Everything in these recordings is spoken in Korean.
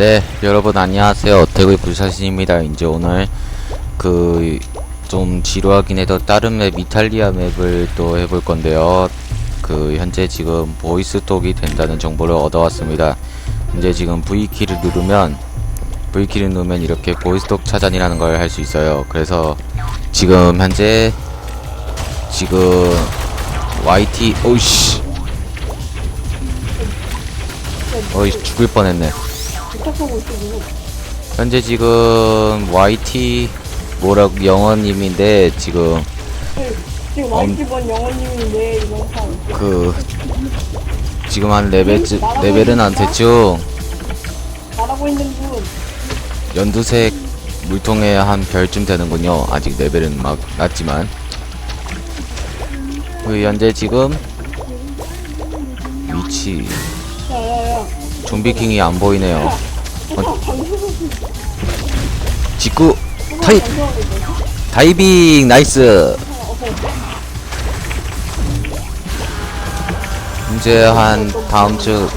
네, 여러분 안녕하세요. 대구의 불사신입니다. 이제 오늘 그 좀 지루하긴 해도 다른 맵 이탈리아 맵을 또 해볼 건데요. 그 현재 지금 보이스톡이 된다는 정보를 얻어왔습니다. 이제 지금 V키를 누르면 V키를 누르면 이렇게 보이스톡 차단이라는 걸 할 수 있어요. 그래서 지금 현재 지금 YT 오이씨 어이 죽을 뻔했네. 부탁하고 현재 지금 YT 뭐라고 영어님인데 지금 지금 엄- 와이프번 영어님인데 이번 판. 그 지금 한 레벨 레벨은 안 됐죠. 말하고 있는 분. 연두색 물통에 한 별쯤 되는군요. 아직 레벨은 막 낮지만. 그 현재 지금 위치 좀비킹이 안 보이네요. 어, 직구 있어 다이빙 나이스. 이제 한 다음 주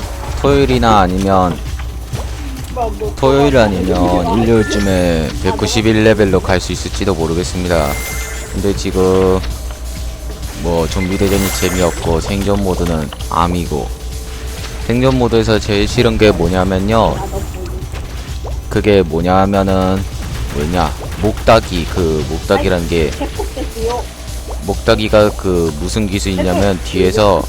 토요일이나 아니면 토요일 아니면 일요일쯤에 191레벨로 갈 수 있을지도 모르겠습니다. 근데 지금 뭐 좀비 대전이 재미없고 생존 모드는 암이고 생존 모드에서 제일 싫은 게 뭐냐면요. 그게 뭐냐면은 뭐냐 목닥이 그 목닥이라는 게 목닥이가 그 무슨 기술이냐면 뒤에서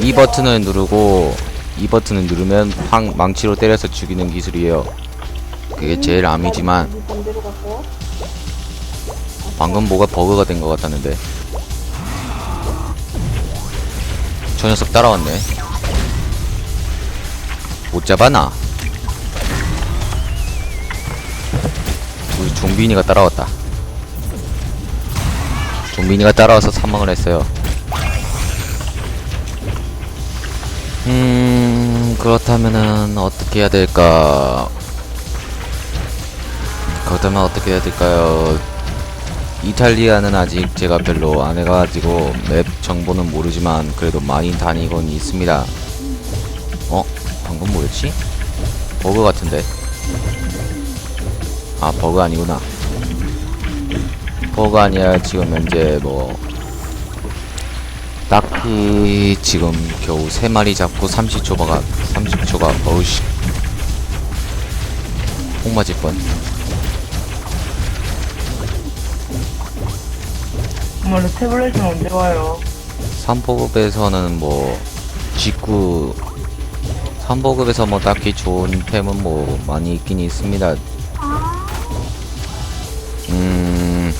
이 버튼을 누르고 이 버튼을 누르면 황 망치로 때려서 죽이는 기술이에요. 그게 제일 암이지만 방금 뭐가 버그가 된 것 같았는데 저 녀석 따라왔네. 못 잡아나? 우리 종빈이가 따라왔다. 종빈이가 따라와서 사망을 했어요. 음, 그렇다면은 어떻게 해야 될까? 그렇다면 어떻게 해야 될까요? 이탈리아는 아직 제가 별로 안 해가지고 맵 정보는 모르지만 그래도 많이 다니곤 있습니다. 어? 방금 뭐였지? 버그 같은데. 아 버그 아니구나. 버그 아니야 지금 현재 뭐 딱히 지금 겨우 세 마리 잡고 30초가 30초가 어우씨 폭 맞을 뻔. 정말로 태블릿은 언제 와요? 3보급에서는 뭐 직구 3보급에서 뭐 딱히 좋은 템은 뭐 많이 있긴 있습니다. 음.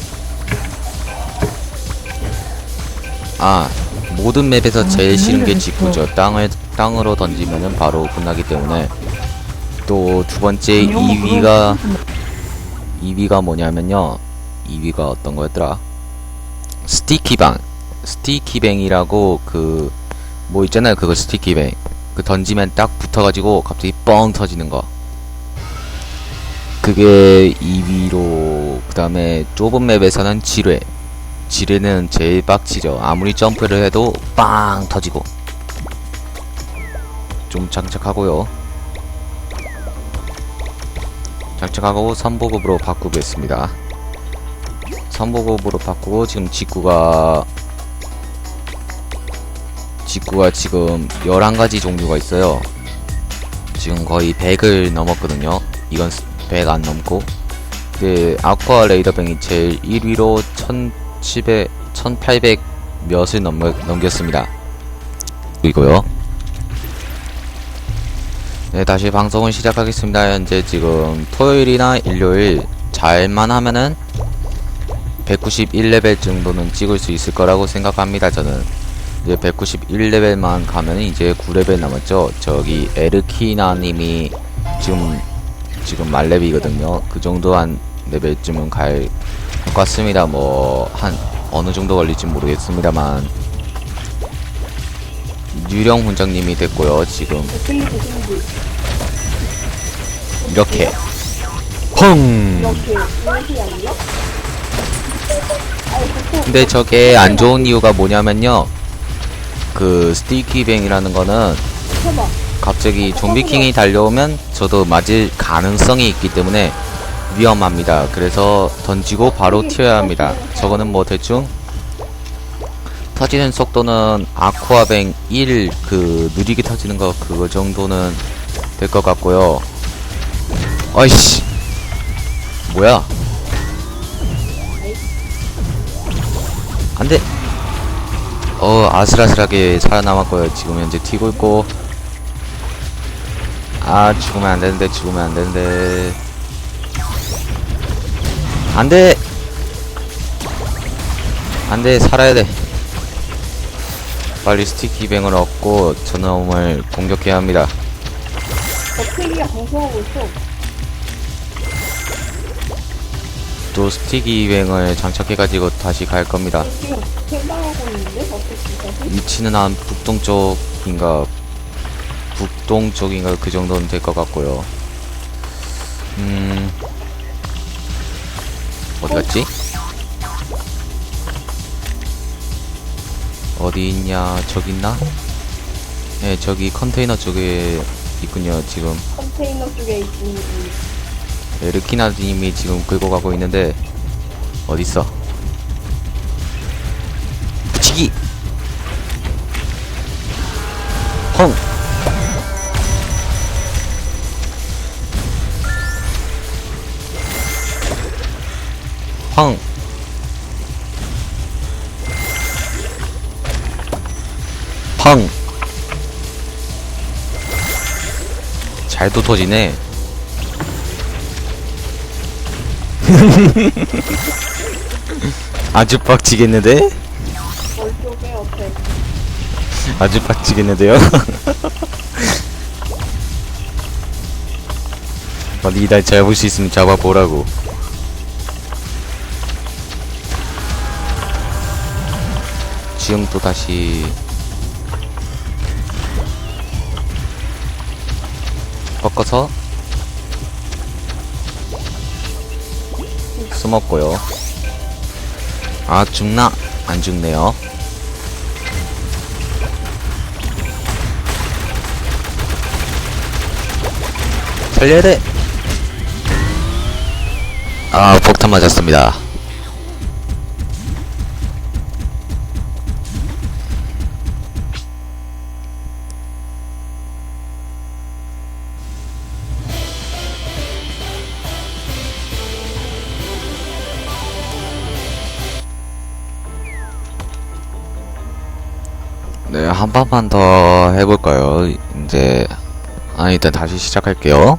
아, 모든 맵에서 제일 싫은 게 직구죠. 땅을 땅으로 던지면은 바로 끝나기 때문에 또 두 번째 2위가 2위가 뭐냐면요. 2위가 어떤 거였더라? 스티키방 스티키뱅이라고 그 뭐 있잖아요 그거 스티키뱅 그 던지면 딱 붙어가지고 갑자기 뻥 터지는 거. 그게 2위로 그 다음에 좁은 맵에서는 지뢰. 지뢰는 제일 빡치죠. 아무리 점프를 해도 빵 터지고. 좀 장착하고요. 장착하고 3보급으로 바꾸겠습니다. 3보급으로 바꾸고 지금 직구가 직구가 지금 11가지 종류가 있어요. 지금 거의 100을 넘었거든요. 이건 100 안 넘고. 근데 아쿠아 레이더뱅이 제일 1위로 1700, 1800 몇을 넘, 넘겼습니다. 이거요. 네 다시 방송을 시작하겠습니다. 현재 지금 토요일이나 일요일 잘만 하면은 191레벨 정도는 찍을 수 있을 거라고 생각합니다 저는 이제 191레벨만 가면 이제 9레벨 남았죠? 저기 에르키나님이 지금 지금 말레비거든요. 그 정도 한 레벨쯤은 갈 것 같습니다. 뭐 한 어느 정도 걸릴지 모르겠습니다만. 유령 훈장님이 됐고요 지금. 이렇게. 펑! 근데 저게 안 좋은 이유가 뭐냐면요. 그 스티키뱅이라는 거는 갑자기 좀비킹이 달려오면 저도 맞을 가능성이 있기 때문에 위험합니다. 그래서 던지고 바로 튀어야 합니다. 저거는 뭐 대충 터지는 속도는 아쿠아뱅 1 그 느리게 터지는 거 그거 정도는 될 것 같고요. 어이씨 뭐야? 안돼. 어 아슬아슬하게 살아남았고요. 지금 현재 튀고 있고. 아 죽으면 안 되는데 죽으면 안 되는데. 안돼. 안돼 살아야 돼. 빨리 스티키뱅을 얻고 저놈을 공격해야 합니다. 버티기가 방송하고 있어. 또 스티키뱅을 장착해가지고 다시 갈 겁니다. 지금 위치는 한 북동쪽인가 북동쪽인가 그 정도는 될 것 같고요. 음 어디 갔지? 어디 있냐? 저기 있나? 네, 저기 컨테이너 쪽에 있군요. 지금 컨테이너 쪽에 있는 에르키나님이 지금 긁고 가고 있는데 어디 있어? 붙이기. 헝. 헝. 펑. 잘도 터지네. 아주 빡치겠는데? 어때? 아주 빡치겠는데요? 어디 날 잡을 수 있으면 잡아보라고. 지금 또 다시 꺾어서 숨었고요. 아 죽나? 안 죽네요. 살려야 돼. 아 폭탄 맞았습니다. 네, 한 번만 더 해볼까요? 이제, 아, 일단 다시 시작할게요.